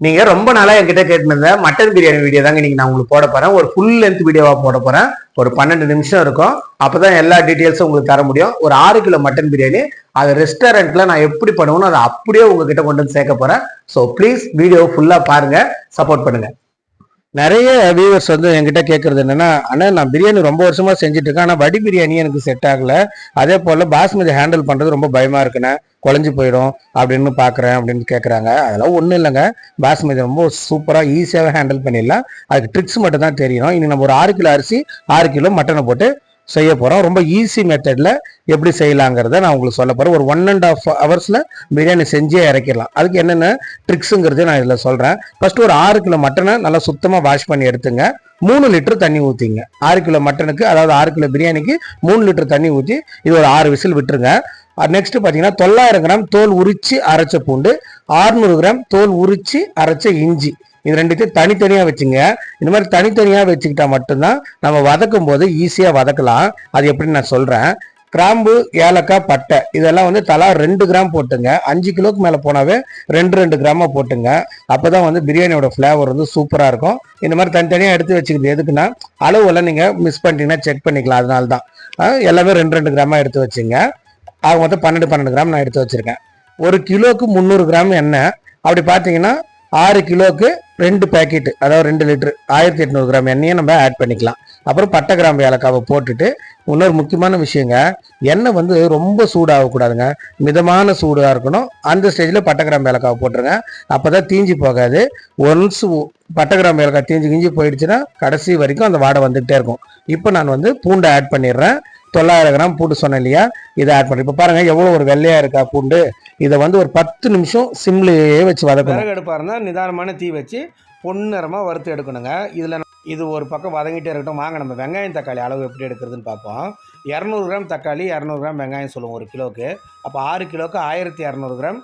நீங்கள் ரொம்ப நாளாக என்கிட்ட கேட்டிருந்த மட்டன் பிரியாணி வீடியோ தாங்க நீங்க நான் உங்களுக்கு போட போகிறேன் ஒரு ஃபுல் லென்த் வீடியோவாக போட போகிறேன் ஒரு பன்னெண்டு நிமிஷம் இருக்கும். அப்போ தான் எல்லா டீட்டெயில்ஸும் உங்களுக்கு தர முடியும். ஒரு ஆறு கிலோ மட்டன் பிரியாணி. அது ரெஸ்டாரண்ட்ல நான் எப்படி பண்ணுவேனோ அதை அப்படியே உங்ககிட்ட கொண்டு வந்து சேர்க்க போகிறேன் ஸோ ப்ளீஸ் வீடியோ ஃபுல்லாக பாருங்கள் சப்போர்ட் பண்ணுங்கள் நிறைய வியூவர்ஸ் வந்து என்கிட்ட கேட்கறது என்னன்னா அண்ணா நான் பிரியாணி ரொம்ப வருஷமா செஞ்சுட்டு இருக்கேன் ஆனால் வடி பிரியாணி எனக்கு செட் ஆகல. அதே போல பாஸ்மதி ஹேண்டில் பண்றது ரொம்ப பயமா இருக்குண்ணே குழஞ்சி போயிடும் அப்படின்னு பாக்குறேன் அப்படின்னு கேட்குறாங்க அதெல்லாம் ஒன்றும் இல்லைங்க. பாஸ்மதி ரொம்ப சூப்பராக ஈஸியாகவே ஹேண்டில் பண்ணிடலாம். அதுக்கு ட்ரிக்ஸ் மட்டும் தான் தெரியணும் இன்னைக்கு நம்ம ஒரு ஆறு கிலோ அரிசி ஆறு கிலோ மட்டனை போட்டு செய்ய போகிறோம் ரொம்ப ஈஸி மெத்தடில் எப்படி செய்யலாங்கிறத நான் உங்களுக்கு சொல்ல போகிறேன் ஒரு ஒன் அண்ட் ஆஃப் ஹவர்ஸில் பிரியாணி செஞ்சே இறக்கிடலாம். அதுக்கு என்னென்ன ட்ரிக்ஸுங்கிறது நான் இதில் சொல்கிறேன் ஃபஸ்ட்டு ஒரு ஆறு கிலோ மட்டனை நல்லா சுத்தமாக வாஷ் பண்ணி எடுத்துங்க. மூணு லிட்டர் தண்ணி ஊற்றிங்க ஆறு கிலோ மட்டனுக்கு அதாவது ஆறு கிலோ பிரியாணிக்கு மூணு லிட்டர் தண்ணி ஊற்றி இது ஒரு ஆறு விசில் விட்டுருங்க. நெக்ஸ்ட் பார்த்தீங்கன்னா தொள்ளாயிரம் கிராம் தோல் உரிச்சு அரைச்ச பூண்டு 600 கிராம் தோல் உரிச்சு அரைச்ச இஞ்சி. இது ரெண்டுத்தையும் தனித்தனியாக வச்சுங்க. இந்த மாதிரி தனித்தனியாக வச்சுக்கிட்டா மட்டும்தான் நம்ம வதக்கும் போது ஈஸியாக வதக்கலாம். அது எப்படின்னு நான் சொல்கிறேன் கிராம்பு ஏலக்காய் பட்டை. இதெல்லாம் வந்து தலா ரெண்டு கிராம் போட்டுங்க. அஞ்சு கிலோக்கு மேலே போனாவே ரெண்டு ரெண்டு கிராமாக போட்டுங்க. அப்போ தான் வந்து பிரியாணியோட ஃப்ளேவர் வந்து சூப்பராக இருக்கும். இந்த மாதிரி தனித்தனியாக எடுத்து வச்சுக்கிறது எதுக்குன்னா அளவுலாம் நீங்கள் மிஸ் பண்ணிட்டீங்கன்னா செக் பண்ணிக்கலாம். அதனால தான் எல்லாமே ரெண்டு ரெண்டு கிராமாக எடுத்து வச்சுங்க. ஆக மொத்தம் பன்னெண்டு பன்னெண்டு கிராம் நான் எடுத்து வச்சிருக்கேன். ஒரு கிலோக்கு முந்நூறு கிராம் எண்ணெய். அப்படி பார்த்தீங்கன்னா ஆறு கிலோக்கு ரெண்டு பேக்கெட்டு அதாவது ரெண்டு லிட்டரு ஆயிரத்தி எட்நூறு கிராம் எண்ணெயை நம்ம ஆட் பண்ணிக்கலாம். அப்புறம் பட்டை கிராம்பு ஏலக்காவை போட்டுட்டு இன்னொரு முக்கியமான விஷயங்க எண்ணெய் வந்து ரொம்ப சூடாகக்கூடாதுங்க. மிதமான சூடாக இருக்கணும். அந்த ஸ்டேஜில் பட்டை கிராம்பு ஏலக்காவை போட்டுருங்க. அப்போ தான் தீஞ்சு போகாது. ஒன்ஸ் பட்டை கிராம்பு ஏலக்காய் தீஞ்சு கிஞ்சி போயிடுச்சுன்னா கடைசி வரைக்கும் அந்த வாடை வந்துகிட்டே இருக்கும். இப்போ நான் வந்து பூண்டை ஆட் பண்ணிடுறேன். தொள்ளாயிரம் கிராம் பூண்டு சொன்னேன் இல்லையா? இதை ஆட் பண்ணி. இப்போ பாருங்கள் எவ்வளோ ஒரு வெள்ளையாக இருக்கா பூண்டு? இதை வந்து ஒரு பத்து நிமிஷம் சிம்லேயே வச்சு வதக்கணும். விறகு எடுப்பாருனா நிதானமான தீ வச்சு பொன்னிறமாக வறுத்து எடுக்கணுங்க. இதில் இது ஒரு பக்கம் வதங்கிட்டே இருக்கட்டும். வாங்க நம்ம வெங்காயம் தக்காளி அளவு எப்படி எடுக்கிறதுன்னு பார்ப்போம். இரநூறு கிராம் தக்காளி இரநூறு கிராம் வெங்காயம் சொல்லுவோம் ஒரு கிலோக்கு அப்போ ஆறு கிலோக்கு ஆயிரத்தி இரநூறு கிராம்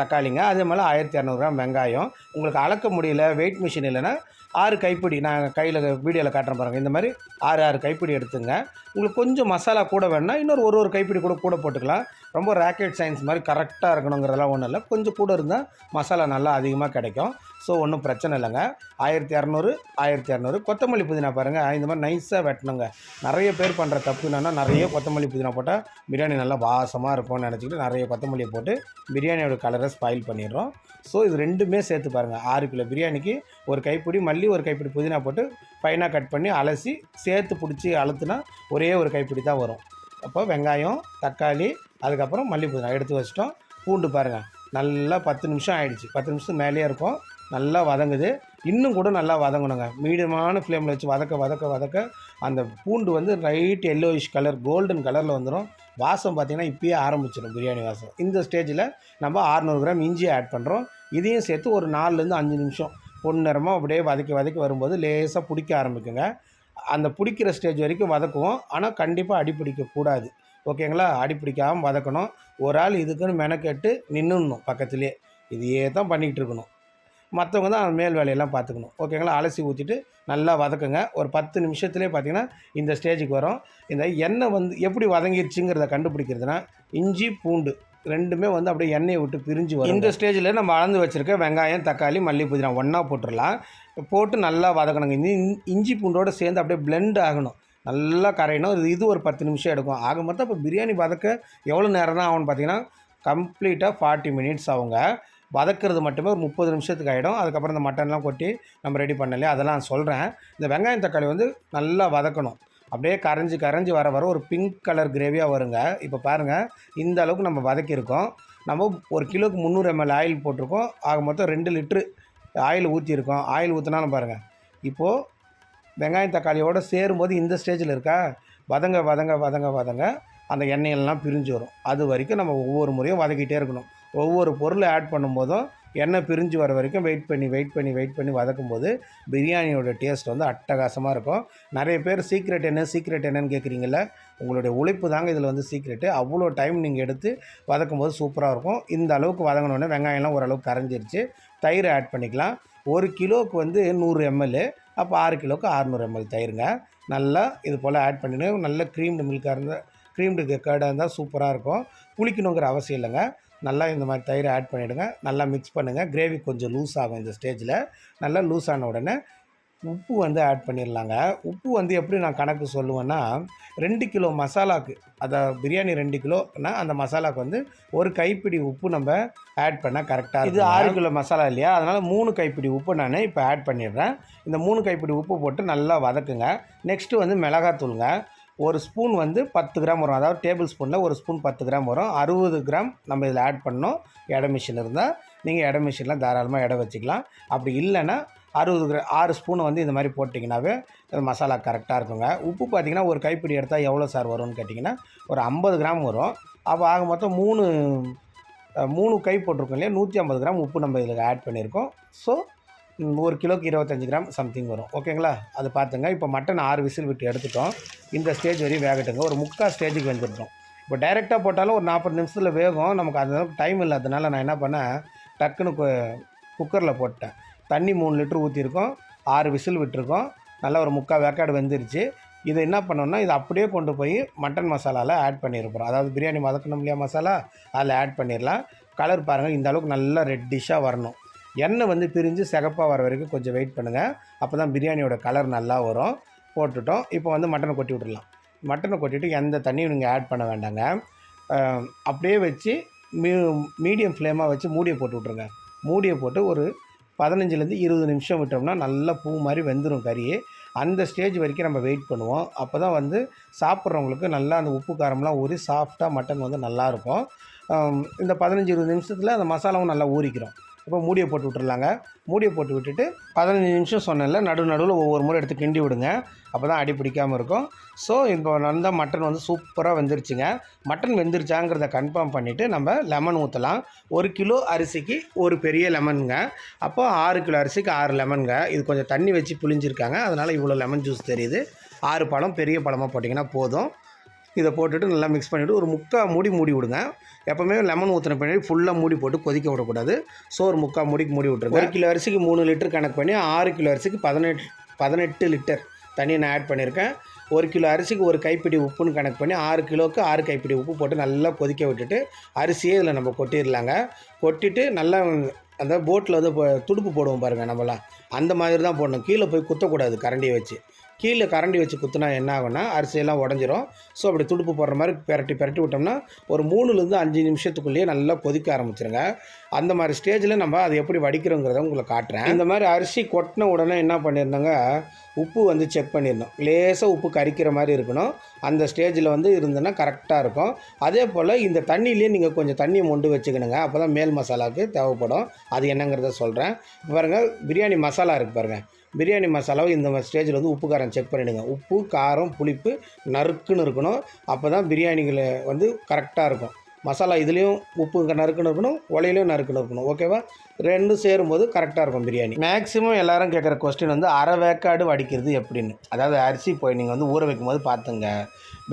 தக்காளிங்க. அதே மாதிரி ஆயிரத்தி இரநூறு கிராம் வெங்காயம். உங்களுக்கு அளக்க முடியல வெயிட் மிஷின் இல்லைன்னா ஆறு கைப்பிடி நான் கையில் வீடியோவில் காட்டுறேன் பாருங்கள் இந்த மாதிரி ஆறு ஆறு கைப்பிடி எடுத்துங்க. உங்களுக்கு கொஞ்சம் மசாலா கூட வேணுன்னா இன்னொரு ஒரு ஒரு கைப்பிடி கூட கூட போட்டுக்கலாம். ரொம்ப ராக்கெட் சயின்ஸ் மாதிரி கரெக்டாக இருக்கணுங்கிறதெல்லாம் ஒன்றும் இல்லை. கொஞ்சம் கூட இருந்தால் மசாலா நல்லா அதிகமாக கிடைக்கும். ஸோ ஒன்றும் பிரச்சனை இல்லைங்க. ஆயிரத்தி இரநூறு ஆயிரத்தி இரநூறு கொத்தமல்லி புதினா பாருங்கள் இந்த மாதிரி நைஸாக வெட்டணுங்க. நிறைய பேர் பண்ணுற தப்பு என்னென்னா நிறைய கொத்தமல்லி புதினா போட்டால் பிரியாணி நல்லா வாசமாக இருக்கும்னு நினச்சிக்கிட்டு நிறைய கொத்தமல்லியை போட்டு பிரியாணியோட கலரை ஸ்பாயில் பண்ணிடுறோம். ஸோ இது ரெண்டுமே சேர்த்து பாருங்கள் ஆறு கிலோ பிரியாணிக்கு ஒரு கைப்பிடி மல்லி ஒரு கைப்பிடி புதினா போட்டு ஃபைனாக கட் பண்ணி அலசி சேர்த்து பிடிச்சி அழுத்துனா ஒரே ஒரு கைப்பிடி தான் வரும். அப்போ வெங்காயம் தக்காளி அதுக்கப்புறம் மல்லிகைப்பூ எடுத்து வச்சிட்டோம். பூண்டு பாருங்கள் நல்லா பத்து நிமிஷம் ஆயிடுச்சு. பத்து நிமிஷம் மேலேயே இருக்கும். நல்லா வதங்குது. இன்னும் கூட நல்லா வதங்கணுங்க. மீடியமான ஃப்ளேமில் வச்சு வதக்க வதக்க வதக்க அந்த பூண்டு வந்து ரைட் எல்லோயிஷ் கலர் கோல்டன் கலரில் வந்துடும் வாசம் பார்த்திங்கன்னா இப்போயே ஆரம்பிச்சிடும் பிரியாணி வாசம். இந்த ஸ்டேஜில் நம்ம 600 கிராம் இஞ்சி ஆட் பண்ணுறோம் இதையும் சேர்த்து ஒரு நாலுலேருந்து அஞ்சு நிமிஷம் பொன்னிறமாக அப்படியே வதக்கி வதக்கி வரும்போது லேசாக பிடிக்க ஆரம்பிக்குங்க. அந்த பிடிக்கிற ஸ்டேஜ் வரைக்கும் வதக்குவோம். ஆனால் கண்டிப்பாக அடி பிடிக்கக்கூடாது ஓகேங்களா அடி பிடிக்காமல் வதக்கணும். ஒரு ஆள் இதுக்குன்னு மெனக்கெட்டு நின்றுணும் பக்கத்துலேயே இதையே தான் பண்ணிக்கிட்டு இருக்கணும். மற்றவங்க தான் மேல் வேலையெல்லாம் பார்த்துக்கணும். ஓகேங்களா அலசி ஊற்றிட்டு நல்லா வதக்குங்க. ஒரு பத்து நிமிஷத்துலேயே பார்த்தீங்கன்னா இந்த ஸ்டேஜுக்கு வரும். இந்த எண்ணெய் வந்து எப்படி வதங்கிருச்சுங்கிறத கண்டுபிடிக்கிறதுனா இஞ்சி பூண்டு. ரெண்டுமே வந்து அப்படியே எண்ணெயை விட்டு பிரிஞ்சு வரும். இந்த ஸ்டேஜில் நம்ம அளந்து வச்சுருக்க வெங்காயம் தக்காளி மல்லி புதினா ஒன்றா போட்டுடலாம் போட்டு நல்லா வதக்கணுங்க. இஞ்சி இஞ்சி பூண்டோடு சேர்ந்து அப்படியே பிளெண்ட் ஆகணும். நல்லா கரையணும். இது இது ஒரு பத்து நிமிஷம் எடுக்கும். ஆக மொத்தம் இப்போ பிரியாணி வதக்க எவ்வளோ நேரம் தான் ஆகும்னு பார்த்தீங்கன்னா கம்ப்ளீட்டாக ஃபார்ட்டி மினிட்ஸ் ஆகுங்க. வதக்கிறது மட்டுமே ஒரு முப்பது நிமிஷத்துக்கு ஆகிடும் அதுக்கப்புறம் இந்த மட்டன்லாம் கொட்டி நம்ம ரெடி பண்ணலையே? அதெல்லாம் சொல்கிறேன் இந்த வெங்காயம் தக்காளி வந்து நல்லா வதக்கணும். அப்படியே கரைஞ்சி கரைஞ்சி வர வர ஒரு பிங்க் கலர் கிரேவியாக வருங்க. இப்போ பாருங்கள் இந்த அளவுக்கு நம்ம வதக்கியிருக்கோம். நம்ம ஒரு கிலோக்கு முந்நூறு எம்எல் ஆயில் போட்டிருக்கோம். ஆக மொத்தம் ரெண்டு லிட்ரு ஆயில் ஊற்றிருக்கோம் ஆயில் ஊற்றினாலும் பாருங்கள் இப்போது வெங்காயம் தக்காளியோடு சேரும்போது இந்த ஸ்டேஜில் இருக்கா? வதங்க வதங்க வதங்க வதங்க அந்த எண்ணெயெல்லாம் பிரிஞ்சு வரும். அது வரைக்கும் நம்ம ஒவ்வொரு முறையும் வதக்கிட்டே இருக்கணும். ஒவ்வொரு பொருளை ஆட் பண்ணும்போதும் எண்ணெய் பிரிஞ்சு வர வரைக்கும் வெயிட் பண்ணி வெயிட் பண்ணி வெயிட் பண்ணி வதக்கும் போது பிரியாணியோட டேஸ்ட் வந்து அட்டகாசமாக இருக்கும். நிறைய பேர் சீக்ரெட் என்ன சீக்ரெட் என்னன்னு கேட்குறீங்கள உங்களுடைய உழைப்பு தாங்க இதில் வந்து சீக்ரெட்டு அவ்வளோ டைம் நீங்கள் எடுத்து வதக்கும் போது சூப்பராக இருக்கும். இந்த அளவுக்கு வதங்கினோடனே வெங்காயம்லாம் ஓரளவுக்கு கரைஞ்சிருச்சு. தயிர் ஆட் பண்ணிக்கலாம். ஒரு கிலோவுக்கு வந்து நூறு எம்எல் அப்போ ஆறு கிலோவுக்கு அறநூறு எம்எல் தயிருங்க. நல்லா இது போல் ஆட் பண்ணிட்டு நல்ல க்ரீம்டு மில்காக இருந்தால் க்ரீம்டு கேர்டாக இருந்தால் சூப்பராக இருக்கும். புளிக்கணுங்கிற அவசியம் இல்லைங்க. நல்லா இந்த மாதிரி தயிரை ஆட் பண்ணிவிடுங்க நல்லா மிக்ஸ் பண்ணுங்கள் கிரேவி கொஞ்சம் லூஸ் ஆகும் இந்த ஸ்டேஜில் நல்லா லூஸ் ஆன உடனே உப்பு வந்து ஆட் பண்ணிடலாங்க. உப்பு வந்து எப்படி நான் கணக்கு சொல்லுவேன்னா ரெண்டு கிலோ மசாலாக்கு அதை பிரியாணி ரெண்டு கிலோனா அந்த மசாலாக்கு வந்து ஒரு கைப்பிடி உப்பு நம்ம ஆட் பண்ணால் கரெக்டாக இது ஆறு கிலோ மசாலா இல்லையா? அதனால் மூணு கைப்பிடி உப்பு நான் இப்போ ஆட் பண்ணிடுறேன். இந்த மூணு கைப்பிடி உப்பு போட்டு நல்லா வதக்குங்க. நெக்ஸ்ட்டு வந்து மிளகாத்தூளுங்க. ஒரு ஸ்பூன் வந்து பத்து கிராம் வரும். அதாவது டேபிள் ஸ்பூனில் ஒரு ஸ்பூன் பத்து கிராம் வரும். அறுபது கிராம் நம்ம இதில் ஆட் பண்ணோம் எடை மிஷின் இருந்தால் நீங்கள் எடை மிஷினில் தாராளமாக எடை வச்சுக்கலாம். அப்படி இல்லைன்னா அறுபது கிரா ஆறு ஸ்பூன் வந்து இந்த மாதிரி போட்டிங்கனாவே மசாலா கரெக்டாக இருக்குங்க. உப்பு பார்த்தீங்கன்னா ஒரு கைப்பிடி எடுத்தால் எவ்வளோ சார் வரும்னு கேட்டிங்கன்னா ஒரு ஐம்பது கிராம் வரும். அப்போ ஆக மொத்தம் மூணு மூணு கை போட்டிருக்கோம் இல்லையா? நூற்றி ஐம்பது கிராம் உப்பு நம்ம இதில் ஆட் பண்ணியிருக்கோம். ஸோ ஒரு கிலோக்கு இருபத்தஞ்சி கிராம் சம்திங் வரும். ஓகேங்களா? அது பார்த்துங்க இப்போ மட்டன் ஆறு விசில் விட்டு எடுத்துட்டோம். இந்த ஸ்டேஜ் வரையும் வேகட்டுங்க. ஒரு முக்கால் ஸ்டேஜுக்கு வந்துட்டோம் இப்போ டைரெக்டாக போட்டாலும் ஒரு நாற்பது நிமிஷத்தில் வேகும். நமக்கு அந்த அளவுக்கு டைம் இல்லாததுனால நான் என்ன பண்ணேன்? டக்குன்னு குக்கரில் போட்டேன். தண்ணி மூணு லிட்டர் ஊற்றிருக்கோம் ஆறு விசில் விட்டுருக்கோம். நல்லா ஒரு முக்கால் வேக்காடு வெந்துருச்சு. இதை என்ன பண்ணோம்னா இதை அப்படியே கொண்டு போய் மட்டன் மசாலாவில் ஆட் பண்ணியிருப்போம் அதாவது பிரியாணி மதக்கணும் இல்லையா மசாலா? அதில் ஆட் பண்ணிடலாம் கலர் பாருங்கள் இந்த அளவுக்கு நல்லா ரெட்டிஷாக வரணும். எண்ணெய் வந்து பிரிஞ்சு சிகப்பாக வர வரைக்கும் கொஞ்சம் வெயிட் பண்ணுங்கள் அப்போ தான் பிரியாணியோட கலர் நல்லா வரும். போட்டுட்டோம். இப்போ வந்து மட்டனை கொட்டி விட்டுடலாம். மட்டனை கொட்டிட்டு எந்த தண்ணியும் நீங்கள் ஆட் பண்ண வேண்டாங்க. அப்படியே வச்சு மீ மீடியம் ஃப்ளேமாக வச்சு மூடியை போட்டு விட்ருங்க மூடியை போட்டு ஒரு பதினஞ்சுலேருந்து இருபது நிமிஷம் விட்டோம்னா நல்லா பூ மாதிரி வெந்துடும் கறி. அந்த ஸ்டேஜ் வரைக்கும் நம்ம வெயிட் பண்ணுவோம். அப்போ தான் வந்து சாப்பிட்றவங்களுக்கு நல்லா அந்த உப்பு காரம்லாம் ஊறி சாஃப்டாக மட்டன் வந்து நல்லாயிருக்கும் இந்த பதினஞ்சு இருபது நிமிஷத்தில் அந்த மசாலாவும் நல்லா ஊறிக்கிறோம் இப்போ மூடியை போட்டு விட்டுருலாங்க. மூடியை போட்டு விட்டுட்டு பதினஞ்சு நிமிஷம் சொன்னேன்ல நடு நடுவில் ஒவ்வொரு முறை எடுத்து கிண்டி விடுங்க. அப்போ தான் அடி பிடிக்காமல் இருக்கும். ஸோ இப்போ நல்லா மட்டன் வந்து சூப்பராக வெந்துருச்சுங்க. மட்டன் வெந்துருச்சாங்கிறத கன்ஃபார்ம் பண்ணிவிட்டு நம்ம லெமன் ஊற்றலாம் ஒரு கிலோ அரிசிக்கு ஒரு பெரிய லெமனுங்க அப்போ ஆறு கிலோ அரிசிக்கு ஆறு லெமனுங்க இது கொஞ்சம் தண்ணி வச்சு புளிஞ்சிருக்காங்க அதனால் இவ்வளோ லெமன் ஜூஸ் தெரியுது. ஆறு பழம் பெரிய பழமாக போட்டிங்கன்னா போதும். இதை போட்டுட்டு நல்லா மிக்ஸ் பண்ணிவிட்டு ஒரு முக்கால் மூடி மூடி விடுங்க. எப்போவுமே லெமன் ஊற்றின பின்னாடி ஃபுல்லாக மூடி போட்டு கொதிக்க விடக்கூடாது. ஸோ ஒரு முக்கால் மூடிக்கு மூடி விட்ருங்க ஒரு கிலோ அரிசிக்கு மூணு லிட்டர் கணக்கு பண்ணி ஆறு கிலோ அரிசிக்கு பதினெட்டு பதினெட்டு லிட்டர் தண்ணியை நான் ஆட் பண்ணியிருக்கேன். ஒரு கிலோ அரிசிக்கு ஒரு கைப்பிடி உப்புன்னு கணக்கு பண்ணி ஆறு கிலோவுக்கு ஆறு கைப்பிடி உப்பு போட்டு நல்லா கொதிக்க விட்டுட்டு அரிசியே இதில் நம்ம கொட்டிடலாங்க. கொட்டிட்டு நல்லா அந்த போட்டில் வந்து இப்போ துடுப்பு போடுவோம் பாருங்கள் நம்மளாம் அந்த மாதிரி தான் போடணும். கீழே போய் குத்தக்கூடாது கரண்டியை வச்சு. கீழே கரண்டி வச்சு குத்துனா என்ன ஆகும்னா அரிசியெல்லாம் உடஞ்சிரும். ஸோ அப்படி துடுப்பு போடுற மாதிரி பெரட்டி பெரட்டி விட்டோம்னா ஒரு மூணுலேருந்து அஞ்சு நிமிஷத்துக்குள்ளேயே நல்லா கொதிக்க ஆரம்பிச்சிருங்க. அந்த மாதிரி ஸ்டேஜில் நம்ம அதை எப்படி வடிக்கிறோங்கிறத உங்களுக்கு காட்டுறேன். இந்த மாதிரி அரிசி கொட்டின உடனே என்ன பண்ணியிருந்தாங்க உப்பு வந்து செக் பண்ணிடணும் லேசாக உப்பு கரிக்கிற மாதிரி இருக்கணும். அந்த ஸ்டேஜில் வந்து இருந்ததுன்னா கரெக்டாக இருக்கும். அதே போல் இந்த தண்ணியிலே நீங்கள் கொஞ்சம் தண்ணியை மொண்டு வச்சுக்கணுங்க. அப்போ தான் மேல் மசாலாவுக்கு தேவைப்படும். அது என்னங்கிறத சொல்கிறேன் பாருங்கள் பிரியாணி மசாலா இருக்குது பாருங்கள் பிரியாணி மசாலாவை இந்த ஸ்டேஜில் வந்து உப்பு காரம் செக் பண்ணிவிடுங்க உப்பு காரம் புளிப்பு நறுக்குன்னு இருக்கணும். அப்போ தான் பிரியாணிகளை வந்து கரெக்டாக இருக்கும். மசாலா இதுலேயும் உப்பு நறுக்குன்னு இருக்கணும் ஒலையிலையும் நறுக்குன்னு இருக்கணும். ஓகேவா ரெண்டும் சேரும்போது கரெக்டாக இருக்கும் பிரியாணி. மேக்ஸிமம் எல்லாரும் கேட்குற கொஸ்டின் வந்து அரை வேக்காடு வடிக்கிறது எப்படின்னு? அதாவது அரிசி போய் நீங்கள் வந்து ஊற வைக்கும்போது பார்த்துங்க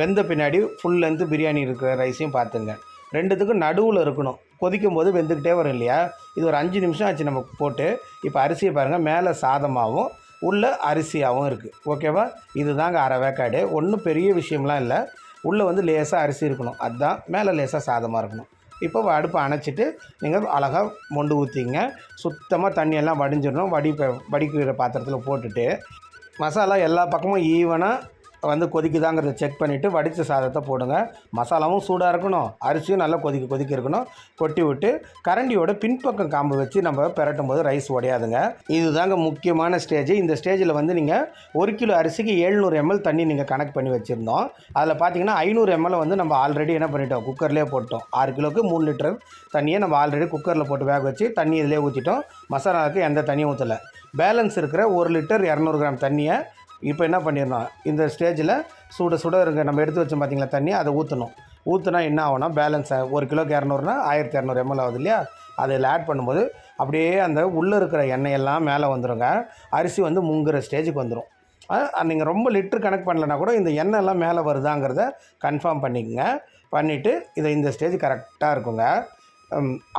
வெந்த பின்னாடி ஃபுல் லென்த்து பிரியாணி இருக்கிற ரைஸையும் பார்த்துங்க ரெண்டுத்துக்கும் நடுவில் இருக்கணும். கொதிக்கும் போது வெந்துக்கிட்டே வரும் இல்லையா? இது ஒரு அஞ்சு நிமிஷம் ஆச்சு நம்ம போட்டு. இப்போ அரிசியை பாருங்கள் மேலே சாதமாகவும் உள்ளே அரிசியாகவும் இருக்குது ஓகேவா இதுதாங்க அரை வேக்காடு ஒன்றும் பெரிய விஷயம்லாம் இல்லை. உள்ளே வந்து லேசாக அரிசி இருக்கணும். அதுதான் மேலே லேசாக சாதமாக இருக்கணும். இப்போ அடுப்பை அணைச்சிட்டு நீங்கள் அழகாக மொண்டு ஊற்றிங்க சுத்தமாக தண்ணியெல்லாம் வடிஞ்சிடணும். வடி வடிக்கிற பாத்திரத்தில் போட்டுட்டு மசாலா எல்லா பக்கமும் ஈவனாக வந்து கொதிக்குதாங்கிறத செக் பண்ணிவிட்டு வடித்த சாதத்தை போடுங்க. மசாலாவும் சூடாக இருக்கணும். அரிசியும் நல்லா கொதிக்க கொதிக்க இருக்கணும். கொட்டி விட்டு கரண்டியோட பின்பக்கம் காம்பு வச்சு நம்ம பெரட்டும் போது ரைஸ் உடையாதுங்க. இதுதாங்க முக்கியமான ஸ்டேஜ் இந்த ஸ்டேஜில் வந்து நீங்கள் ஒரு கிலோ அரிசிக்கு எழுநூறு எம்எல் தண்ணி நீங்கள் கணக்கு பண்ணி வச்சுருந்தோம். அதில் பார்த்தீங்கன்னா ஐநூறு எம்எல் வந்து நம்ம ஆல்ரெடி என்ன பண்ணிட்டோம்? குக்கர்லேயே போட்டோம். ஆறு கிலோவுக்கு மூணு லிட்டர் தண்ணியை நம்ம ஆல்ரெடி குக்கரில் போட்டு வேக வச்சு தண்ணி இதிலே ஊற்றிட்டோம் மசாலாவுக்கு எந்த தண்ணியும் ஊற்றலை பேலன்ஸ் இருக்கிற ஒரு லிட்டர் இரநூறு கிராம் தண்ணியை இப்போ என்ன பண்ணிடணும்? இந்த ஸ்டேஜில் சுட சுட இருக்க நம்ம எடுத்து வச்சோம் பார்த்தீங்களா தண்ணி அதை ஊற்றணும் ஊற்றுனா என்ன ஆகும்னா பேலன்ஸ் ஒரு கிலோக்கு இரநூறுனா ஆயிரத்தி இரநூறு எம்எல் ஆகுது இல்லையா? அதில் ஆட் பண்ணும்போது அப்படியே அந்த உள்ளே இருக்கிற எண்ணெயெல்லாம் மேலே வந்துடுங்க அரிசி வந்து முங்குற ஸ்டேஜுக்கு வந்துடும் நீங்கள் ரொம்ப லிட்டர் கணக்கு பண்ணலனா கூட இந்த எண்ணெய் எல்லாம் மேலே வருதாங்கிறத கன்ஃபார்ம் பண்ணிக்கோங்க. பண்ணிவிட்டு இதை இந்த ஸ்டேஜ் கரெக்டாக இருக்குங்க.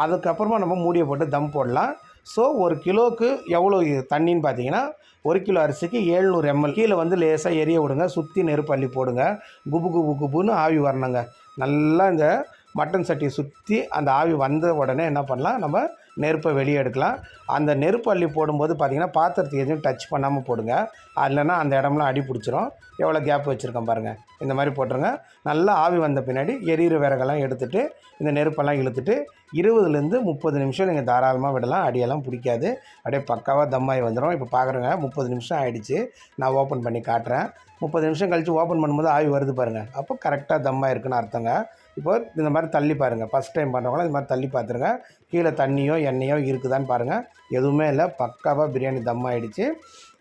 அதுக்கப்புறமா நம்ம மூடியை போட்டு தம் போடலாம். ஸோ ஒரு கிலோவுக்கு எவ்வளோ தண்ணின்னு பார்த்தீங்கன்னா ஒரு கிலோ அரிசிக்கு ஏழ்நூறு எம்எல் கீழே வந்து லேசாக எரிய விடுங்க. சுற்றி நெருப்பு அள்ளி போடுங்க. குபு குபு குபுன்னு ஆவி வரணுங்க. நல்லா இந்த மட்டன் சட்டியை சுற்றி அந்த ஆவி வந்த உடனே என்ன பண்ணலாம்? நம்ம நெருப்பை வெளியே எடுக்கலாம். அந்த நெருப்பு அள்ளி போடும்போது பார்த்தீங்கன்னா பாத்திரத்தை எதுவும் டச் பண்ணாமல் போடுங்க. இல்லைன்னா அந்த இடம்லாம் அடி பிடிச்சிரும். எவ்வளோ கேப் வச்சுருக்கேன் பாருங்கள் இந்த மாதிரி போட்டுருங்க. நல்லா ஆவி வந்த பின்னாடி எரியிற விறகெல்லாம் எடுத்துகிட்டு இந்த நெருப்பெல்லாம் இழுத்துட்டு இருபதுலேருந்து முப்பது நிமிஷம் நீங்கள் தாராளமாக விடலாம். அடியெல்லாம் பிடிக்காது. அப்படியே பக்காவாக தம்மாயி வந்துடும் இப்போ பார்க்குறேங்க முப்பது நிமிஷம் ஆகிடுச்சு நான் ஓப்பன் பண்ணி காட்டுறேன். முப்பது நிமிஷம் கழித்து ஓப்பன் பண்ணும்போது ஆவி வருது பாருங்கள் அப்போ கரெக்டாக தம்மாக இருக்குன்னு அர்த்தங்க. இப்போ இந்த மாதிரி தள்ளி பாருங்கள் ஃபஸ்ட் டைம் பண்ணுறவங்களாம் இந்த மாதிரி தள்ளி பார்த்துருங்க. கீழே தண்ணியோ எண்ணெயோ இருக்குதான்னு பாருங்கள் எதுவுமே இல்லை. பக்காவாக பிரியாணி தம் ஆயிடுச்சு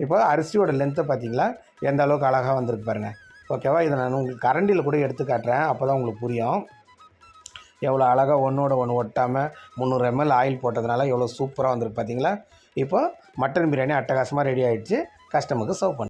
இப்போ அரிசியோட லென்த்தை பார்த்தீங்களா? எந்த அளவுக்கு அழகாக வந்திருக்கு பாருங்கள் ஓகேவா இதை நான் உங்களுக்கு கரண்டியில் கூட எடுத்து காட்டுறேன். அப்போ தான் உங்களுக்கு புரியும். எவ்வளோ அழகாக ஒன்றோட ஒன்று ஒட்டாமல் முந்நூறு எம்எல் ஆயில் போட்டதுனால எவ்வளோ சூப்பராக வந்திருக்கு பார்த்தீங்களா? இப்போ மட்டன் பிரியாணி அட்டகாசமாக ரெடி ஆகிடுச்சு கஸ்டமருக்கு சர்வ் பண்ணு.